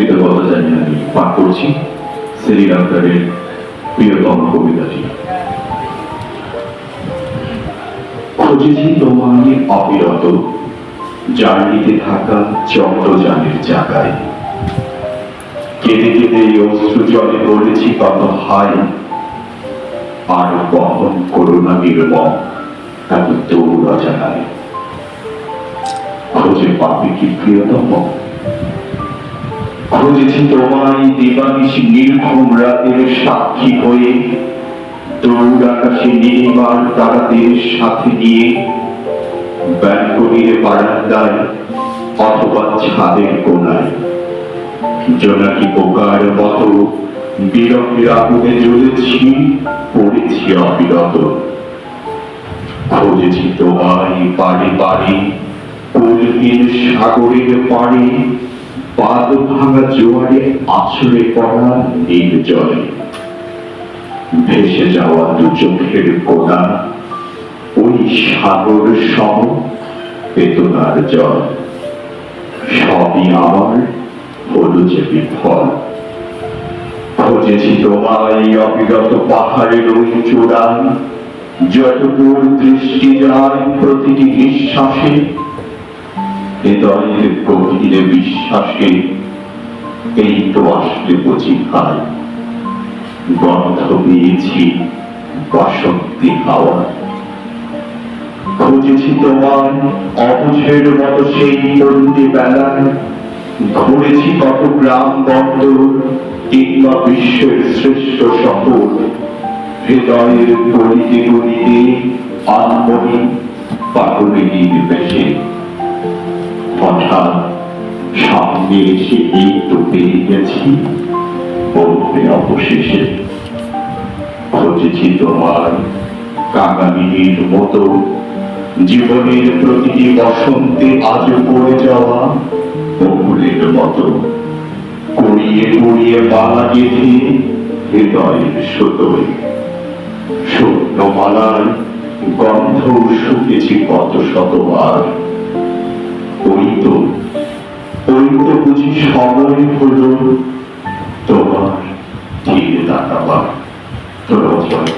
কৃতজ্ঞতা জানিয়ে আমি পাঠ করছি শ্রীলঙ্কারের প্রিয়তম কবিতাটি। খুঁজেছি তোমাকে অবিরত, জার্নিতে থাকা চন্দ্রযানের জায়গায় কেঁদে কেঁদে এই অশ্রু জলে বলেছি, কত হাই আর বহন করুণা নির্মম এত দৌড়া জানায় খুঁজে পাবে কি প্রিয়তম? খুঁজেছি তোমায় দিবানিশি নির্ঘুম রাতের সাক্ষী হয়ে দৌড় আকাশে নির্মাণ তারাদের সাথে নিয়ে ব্যালকনির বারান্দায় অথবা ছাদের কোনায়, জোনাকি পোকার মতো বিরহের আগুনে জ্বলেছি, পড়েছি অবিরত। খুঁজেছি তোমায় বাড়ি বাড়ি কুলহীন সাগরের পাড়ে ভাঙা জোয়ারে আছড়ে পড়া নীল জলে। ভেসে যাওয়া দু চোখের কোনা ওই সাগর সম বেদনার জল। সবই আমার হলো যে বিফল। খুঁজেছি তোমায় অবিরত পাহাড়ের ওই চূড়ায়। যতদূর দৃষ্টি যায় প্রতিটি নিঃশ্বাসে হৃদয়ের গভীরে বিশ্বাসে এই তো আসলে বুঝি ভাই গন্ধ পেয়েছি বসন্তি হাওয়া। খুঁজেছি তোমার অবুঝের মতো সেই ঘুরেছি কত গ্রাম বন্দর কিংবা বিশ্বের শ্রেষ্ঠ শহর। হৃদয়ের গলিতে গলিতে আনমনি পাগলে নির্বেশে হঠাৎ সামনে এসে এই তো গেছি বলবে অবশেষে। খুঁজেছি তোমার কাঙালিনীর মতো। জীবনের প্রতিটি বসন্তে আজ পড়ে যাওয়া বকুলের মতো। কুড়িয়ে কুড়িয়ে মালা গেঁথে হৃদয়ের সুতোয়। শূন্য মালার গন্ধ শুকেছি কত শতবার। ওই তো ওই তো বুঝি সময় হল তোমার। ধীরে তাকাবার রচনা